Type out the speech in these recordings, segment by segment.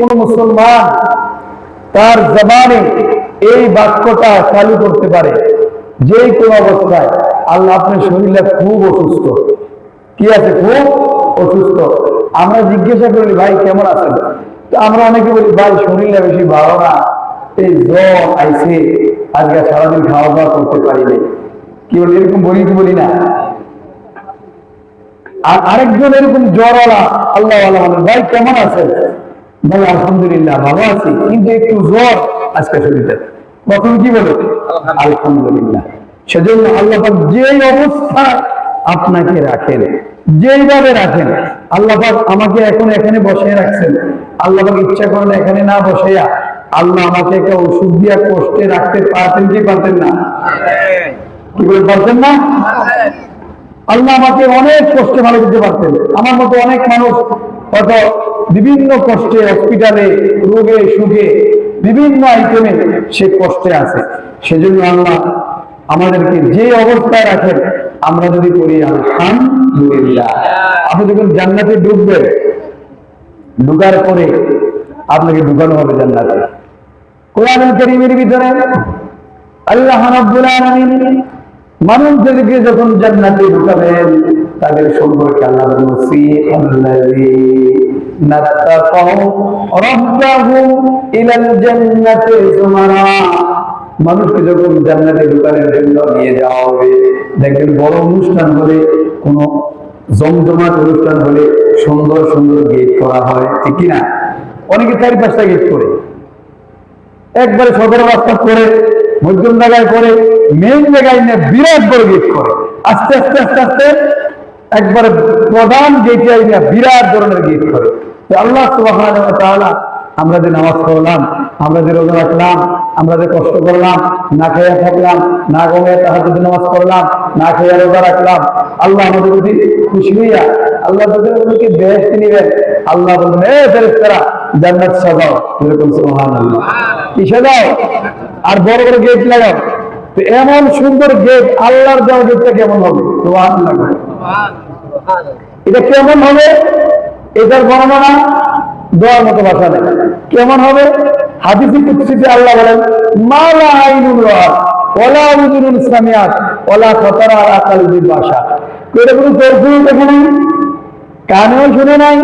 কোন মুসলমান তার জবানে এই বাক্যটা চালু করতে পারে। যে কোন অবস্থায় আল্লাহ আপনার শরীরটা খুব অসুস্থ। কি আছে? খুব অসুস্থ। আমরা জিজ্ঞাসা করি, ভাই, কেমন আছেন? আমরা অনেকে বলি, ভাই, শরীরটা বেশি ভালো না। এই জ্বর, আইসে। আজকে সারাদিন খাওয়া দাওয়া করতে পারিনি কি বলি? এরকম বলি কি বলি না? আর আরেকজন এরকম জ্বরওয়ালা আল্লাহ বলেন ভাই, কেমন আছেন? ভাই আলহামদুলিল্লাহ, ভালো আছি, কিন্তু একটু জ্বর আজকে শরীরে প্রথম কি বলো? আলহামদুলিল্লাহ। সেজন্য আল্লাহ যেই অবস্থা আপনাকে রাখেন, যেইভাবে রাখেন, আল্লাহ আমাকে এখন এখানে বসিয়ে রাখছেন। আল্লাহ ইচ্ছা করেন এখানে না বসাইয়া আল্লাহ আমাকে একটা ওষুধ দিয়া কষ্টে রাখতে পারতেন কি পারতেন না? কি বলে পারতেন না? আল্লাহ আমাকে অনেক কষ্টে ভালো দিতে পারতেন। আমার মতো অনেক মানুষ হয়তো বিভিন্ন কষ্টে হসপিটালে, রোগে, সুখে, বিভিন্ন আইটেমে সে কষ্টে আছে। সেজন্য আল্লাহ আমাদেরকে যে অবস্থায় রাখেন, আমরা যদি করি আলহামদুলিল্লাহ। আপনি যখন জান্নাতে ঢুকবেন, ঢুকার পরে আপনাকে ঢুকানো হবে জান্নাতে। কোরআন করিমের ভিতরে আল্লাহ রাব্বুল আলামিন মানুষদেরকে যখন জান্নাতে ঢুকাবেন, তাদের সম্পর্কে আল্লাহ বলেন মানুষকে যখন জান্নাতে ঢুকানোর জন্য নিয়ে যাওয়া হবে, দেখবেন বড় অনুষ্ঠান হলে, কোনো জমজমাট অনুষ্ঠান হলে সুন্দর সুন্দর গেট করা হয়, ঠিক কি না অনেকে চারি পাঁচটা গেট করে। একবারে সদর রাস্তা করে, মধ্যম জায়গায় করে মেইন জায়গায় নিয়ে বিরাট বড় গেট করে। আস্তে আস্তে আস্তে আস্তে, একবারে প্রধান গেটে বিরাট ধরনের গেট করে। আল্লাহ আমরা যে নামাজ পড়লাম, আমরা যে রোজা রাখলাম, আমরা যে কষ্ট করলাম, না খেয়ে থাকলাম, না ঘুমিয়ে তাহাজুদ নামাজ পড়লাম, না খেয়ে রোজা রাখলাম, আল্লাহ আমাদের প্রতি খুশি হইয়া, আল্লাহ তাদের আমাদেরকে বেহেশতে নিবেন। আল্লাহ বলবেন, এ ফেরেশতারা, জান্নাত সাজাও। এরকম সুবহানাল্লাহ। কি সাজাও আর বড় বড় গেট লাগাও। তো এমন সুন্দর গেট আল্লাহর দেওয়া গেটটা কেমন হবে? সুবহানাল্লাহ। এটা কেমন হবে? এটার বর্ণনা দেওয়ার মতো ভাষা নেই। কেমন হবে? হাদিসি কুৎসিতে আল্লাহ বলেন কোনো কানেও শুনে নাই,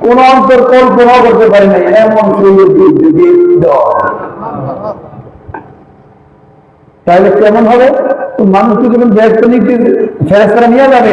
কোন অন্তর কল্পনাও করতে পারে নাই, এমন তাহলে কেমন হবে? তো মানুষকে যখন ফেরেস্তারা নিয়ে যাবে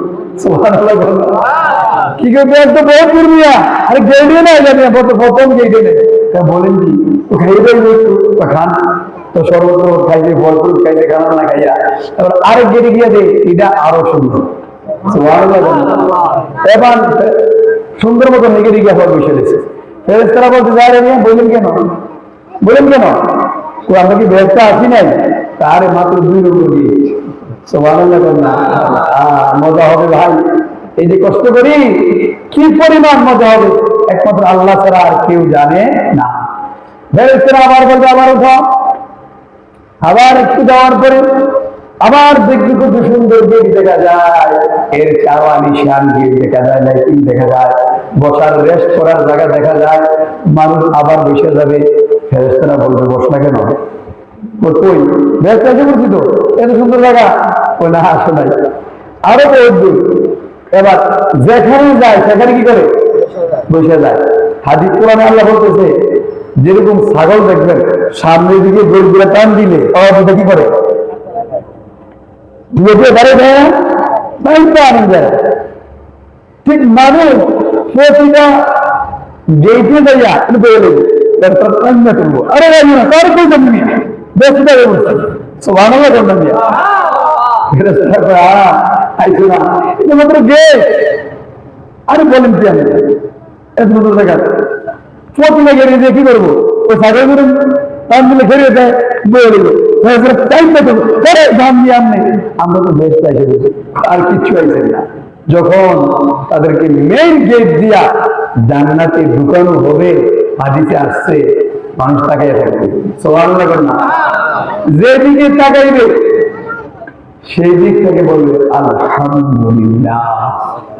কি করে ব্যস্ত বহুত দুর্মিয়া আরে গেইডে না জানি প্রথম গেইডে নেই। তা বলেন কি একটু তো খান। তো সর্বত্র খাইছে ফল ফুল না খাইয়া। আরেক গিয়ে দে এটা আরও সুন্দর। এবার সুন্দর মতো নেগে দিকে আবার বসে দিয়েছে ফেরেস্তারা বলতে যায় রে বললেন কেন? বললেন কেন? তো আমরা কি ব্যস্ত আছি নাই? তারে মাত্র দুই নম্বর দিয়ে বলল। আহ, মজা হবে ভাই। এই যে কষ্ট করি, কি পরিমাণ মজা হবে? একমাত্র আল্লাহ ছাড়া আর কেউ জানে না। আবার বলবে, আবার উঠো। আবার একটু যাওয়ার পরে আবার দেখবি কত সুন্দর গেট দেখা যায়। এর চাওয়া নিশান গেট দেখা যায়, লাইটিং দেখা যায়। বসার রেস্ট করার জায়গা দেখা যায়। মানুষ আবার বসে যাবে। ফেরেস্তারা বলবে, বস না কেন? কই? ব্যস্ত আছে বলছি তো? এত সুন্দর জায়গা। ও না, আসো নাই। আরও বহুত দূর এবার যেখানে যায় সেখানে কি করে? বসে যায়। হাদিস কোরআনে আল্লাহ বলতেছে যেরকম ছাগল দেখবেন সামনের দিকে গোলগুলো টান দিলে অবস্থা কি করে? না বাড়িতে দেয় ঠিক মানুষ প্রতিটা গেইটে যাইয়া বলে তারপর কান্না করব। আরে রাজি না কার কই জানি না বেশ দেবে বলছে সুবহানাল্লাহ করলাম না এটা মাত্র আরে বলেন কি আমি? এত দিয়ে কি করব? ঘেরে দেয় বয়ে আর না। যখন তাদেরকে মেইন গেট দিয়া জান্নাতে ঢুকানো হবে, হাদিসে আসছে, মানুষ তাকাই থাকবে। লাগান না, যেদিকে তাকাইবে সেই দিক থেকে বলবে, আলহামদুলিল্লাহ।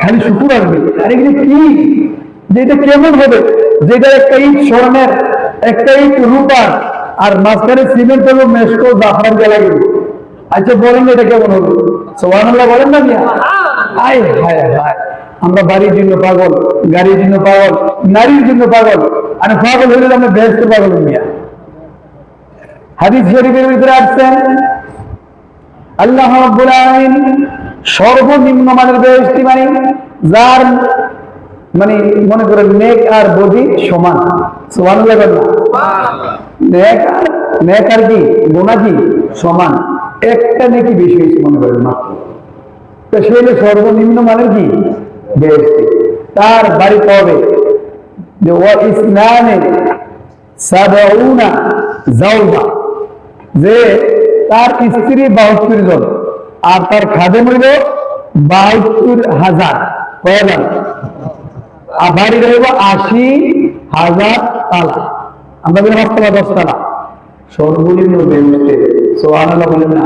খালি শুকুর আসবে। আরে এগুলো কি? যেটা কেমন হবে? যেটা একটা ইট স্বর্ণের, একটা ইট রূপার, আর মাঝখানে সিমেন্ট হলো মেসকো জাফরান জ্বালা গেল আচ্ছা বলেন এটা কেমন হবে? সোহানুল্লাহ বলেন না মিয়া? আয় হায় হায়। আমরা বাড়ির জন্য পাগল, গাড়ির জন্য পাগল, নারীর জন্য পাগল। আর পাগল হইলে আমরা ব্যস্ত পাগল মিয়া। হাদিস শরীফের ভিতরে আসছেন আল্লাহ রাব্বুল আলামিন সর্বনিম্ন মানের বেহেশতি মানে যার মানে মনে করেন নেক আর বডি সমান। সুবহানাল্লাহ নেক আর নেক আর কি? গুনাহ কি? সমান। একটা নেকি বেশি হয়েছে মনে করেন মাত্র। তো সে হলো সর্বনিম্ন মানের কি? বেহেশতি। তার বাড়িতে হবে যে ও ইসলামে সাবাউনা জাওজা যে তার স্ত্রী বাহাত্তর জন আর তার খাদেম হইল বাহাত্তর হাজার। কয়জন আর বাড়ি রইব আশি হাজার তালা। আমরা বলি পাঁচতলা দশতলা সর্বনিম্ন বেউতে সোহানাল্লাহ বলেন না।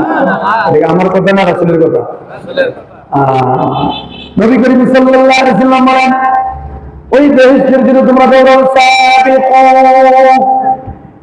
আমার কথা না রাসুলের কথা? নবী করিম সাল্লাল্লাহু আলাইহি সাল্লাম বলেন ওই বেহেশতের জন্য তোমরা দৌড়াও সাবিকু।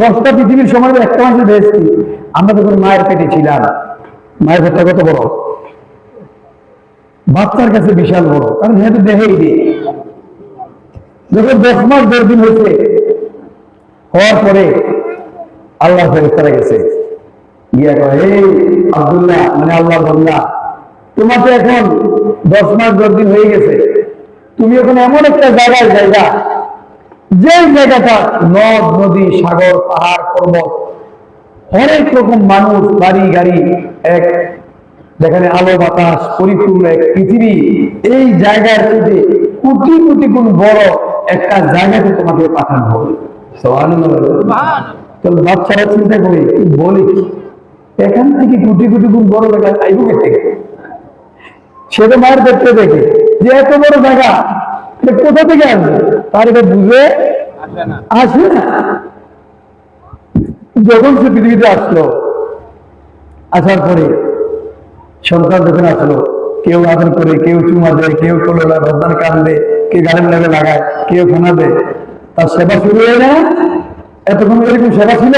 দশটা পৃথিবীর সময় একটা মানুষের বেশি আমরা তখন মায়ের পেটে ছিলাম, মায়ের পেটটা কত বড়? বাচ্চার কাছে বিশাল বড়, কারণ হ্যাঁ তো দেহেই দিয়ে যখন দশ মাস দশ দিন হয়েছে, হওয়ার পরে আল্লাহ ফেরেস্তারা গেছে। গিয়া কয় এই আব্দুল্লাহ মানে আল্লাহ বল্লাহ তোমার তো এখন দশ মাস দশ দিন হয়ে গেছে। তুমি এখন এমন একটা জায়গায়, জায়গা যে জায়গাটা নদ, নদী, সাগর, পাহাড়, পর্বত, অনেক রকম মানুষ, বাড়ি, গাড়ি, এক যেখানে আলো, বাতাস, পরিপূর্ণ এক পৃথিবী, এই জায়গার থেকে কোটি কোটি গুণ বড় একটা জায়গাতে তোমাকে পাঠানো হবে। বাচ্চারা চিন্তা করে বলে? এখান থেকে কোটি কোটি গুণ বড় জায়গা, আইব কে থেকে সে তো মায়ের দেখতে দেখে যে এত বড় জায়গা এটা কোথা থেকে আসবে? তার এটা বুঝে আসে না। যখন সে পৃথিবীতে আসলো আসার পরে সন্তান যখন আসলো কেউ আদর করে কেউ চুমা দেয় কেউ কোলো রদ্দান কান দেয় কেউ গাড়ির লাগে লাগায় কেউ খানা দেয় তার সেবা শুরু হয়ে না? এতক্ষণ এরকম সেবা ছিল?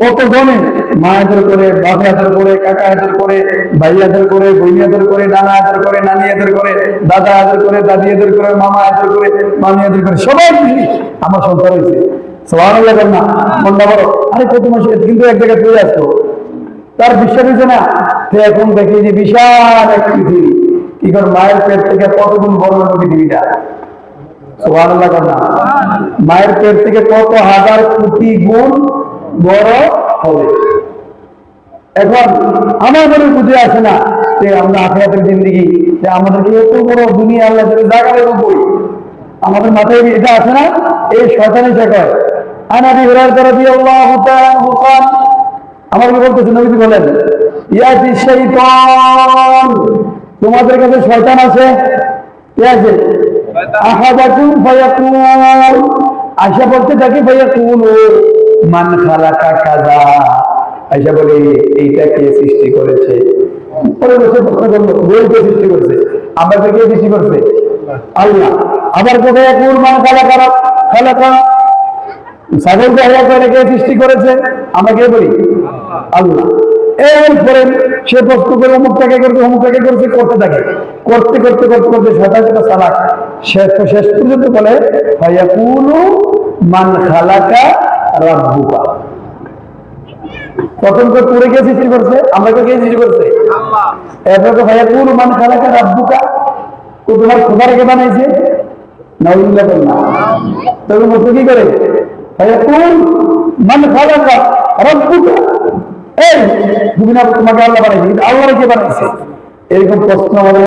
কত জনে মা করে আদর করে কাকা করে ভাই করে বইনি করে নানা করে নানি করে দাদা করে দাদি করে মামা করে মামি করে, সবাই খুশি আমার হয়েছে। না বড়। আরে কত কিন্তু এক জায়গায় আসতো তার বিশ্বাস হয়েছে না? সে এখন দেখি যে বিশাল এক পৃথিবী। কি করে মায়ের পেট থেকে কত গুণ বড় পৃথিবীটা? মায়ের পেট থেকে কত হাজার কোটি গুণ বড় হবে? এখন আমার মনে বুঝে আসে না যে আমরা আখেরাতের জিন্দিগি, যে আমাদেরকে এত বড় দুনিয়া আল্লাহ জায়গা দেবো বই আমাদের মাথায় এটা আছে না? এই শয়তানি হুরার দ্বারা দিয়ে আল্লাহ আমার কি বলতেছে নবীজি বলেন ইয়াতি শৈতান তোমাদের কাছে শয়তান আছে? কে আছে? আহাদাকুম ফায়াকুল। আশা বলতে থাকি, ফায়াকুল মান খালাকা কাজা আশা বলে, এইটা কে সৃষ্টি করেছে? পরে কে সৃষ্টি করেছে? আমাকে কে সৃষ্টি আল্লাহ, আবার কোথায় কুল মান ছাগলকে হায়া করে কে সৃষ্টি করেছে? আমাকে বলি? আল্লাহ এরপরে সে প্রশ্ন করে করছে অমুকটাকে করছে, করতে থাকে। করতে করতে করতে করতে যেটা চালাক শেষ শেষ পর্যন্ত বলে, ফায়াকুলু মান খালাকা রাব্বুকা। প্রথম তো তোরে কে সৃষ্টি করছে? আমরা কে সৃষ্টি করছে? এরপর তো ভাইয়া কোন মান খালাকা রাব্বুকা? ও তোমার খোদার কে বানাইছে? না। তবে মুসলিম কি করে? ভাইয়া কোন মান খালাকা রাব্বুকা? এই তুমি না তোমাকে আল্লাহ বানাইছে কিন্তু আল্লাহর কে বানাইছে? এরকম প্রশ্ন আমাদের